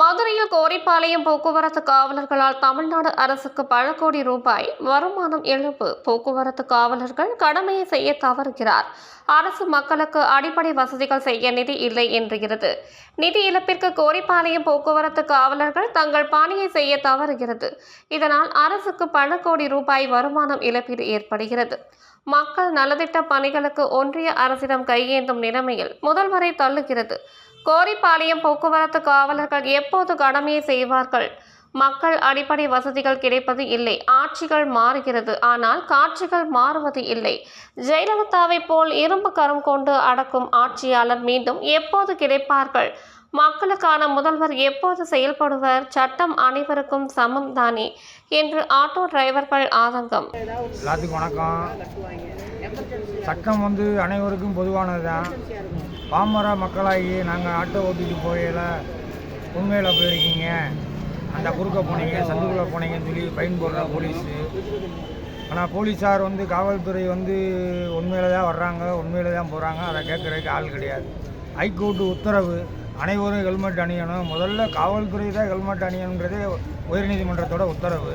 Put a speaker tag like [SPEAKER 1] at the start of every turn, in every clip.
[SPEAKER 1] மதுரையில் கோரிப்பாளையம் போக்குவரத்து காவலர்களால் தமிழ்நாடு அரசுக்கு பல கோடி ரூபாய் வருமானம் இழப்பு. போக்குவரத்து காவலர்கள் கடமையை செய்ய தவறுகிறார். அரசு மக்களுக்கு அடிப்படை வசதிகள் செய்ய நிதி இல்லை என்கிறது. நிதி இழப்பிற்கு கோரிப்பாளையம் போக்குவரத்து காவலர்கள் தங்கள் பணியை செய்ய தவறுகிறது. இதனால் அரசுக்கு பல கோடி ரூபாய் வருமானம் இழப்பீடு ஏற்படுகிறது. மக்கள் நலத்திட்ட பணிகளுக்கு ஒன்றிய அரசிடம் கையேந்தும் நிலைமையில் முதல்வரை தள்ளுகிறது. கோரிப்பாளையம் போக்குவரத்து காவலர்கள் எப்போது கடமையை செய்வார்கள்? மக்கள் அடிப்படை வசதிகள் கிடைப்பது இல்லை. ஆட்சிகள் மாறுகிறது. ஆனால் காட்சிகள் மாறுவது இல்லை. ஜெயலலிதாவை போல் இரும்பு கரம் கொண்டு அடக்கும் ஆட்சியாளர் மீண்டும் எப்போது கிடைப்பார்கள்? மக்களுக்கான முதல்வர் எப்போது செயல்படுவர்? சட்டம் அனைவருக்கும் சமம் தானே என்று ஆட்டோ டிரைவர்கள் ஆதங்கம்.
[SPEAKER 2] எல்லாத்துக்கும் வணக்கம். சட்டம் வந்து அனைவருக்கும் பொதுவானது தான் பாமர மக்களாகி நாங்கள் ஆட்டோ ஓட்டிட்டு போகையில் உண்மையில் போயிருக்கீங்க. அந்த குறுக்க போனீங்க சந்துக்குள்ளே போனீங்கன்னு சொல்லி ஃபைன் போடுற போலீஸு. ஆனால் போலீஸார் வந்து காவல்துறை வந்து உண்மையில் தான் வர்றாங்க உண்மையில் தான் போகிறாங்க அதை கேட்குறதுக்கு ஆள் கிடையாது. ஹைகோர்ட்டு உத்தரவு அனைவரும் ஹெல்மெட் அணியணும். முதல்ல காவல்துறை தான் ஹெல்மெட் அணியணுன்றதே உயர்நீதிமன்றத்தோட உத்தரவு.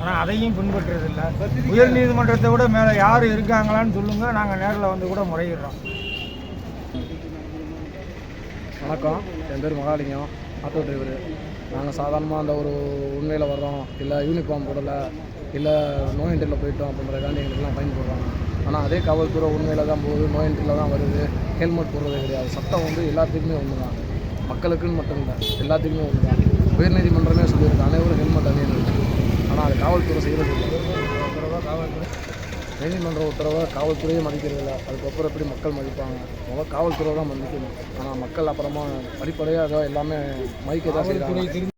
[SPEAKER 2] ஆனால் அதையும் பின்பற்றுறதில்லை. உயர்நீதிமன்றத்தை விட மேலே யார் இருக்காங்களான்னு சொல்லுங்கள் நாங்கள் நேரில் வந்து கூட முறையிடுறோம்.
[SPEAKER 3] வணக்கம். என் பேர் மகாலிங்கம். ஆட்டோ டிரைவர் நாங்கள் சாதாரணமாக அந்த ஒரு உண்மையில் வர்றோம். இல்லை யூனிஃபார்ம் போடலை. இல்லை நோ என்ட்ரியில் போயிட்டோம் அப்படின்றதுக்காண்டி எங்களுக்குலாம் ஃபைன் போடுறாங்க. ஆனால் அதே காவல்துறை உண்மையில் தான் போகுது. நோ என்ட்ரியில் தான் வருது. ஹெல்மெட் போடுறது கிடையாது. சட்டம் வந்து எல்லாத்துக்குமே ஒன்று தான் மக்களுக்குன்னு மட்டும் இல்லை எல்லாத்துக்குமே ஒன்று தான் உயர்நீதிமன்றமே சொல்லியிருக்கு. அனைவரும் ஹெல்மெட் அணியணும். ஆனால் அது காவல்துறை செய்கிறது இல்லை.
[SPEAKER 2] காவல்துறை
[SPEAKER 3] நீதிமன்ற உத்தரவை காவல்துறையே மதிக்கிறதில்ல அதுக்கப்புறம் எப்படி மக்கள் மதிப்பாங்க? முதல்ல காவல்துறை தான் மதிக்கணும். ஆனால் மக்கள் அப்புறமா அடிப்படையாக அதை எல்லாமே மதிக்க தான் செய்கிறாங்க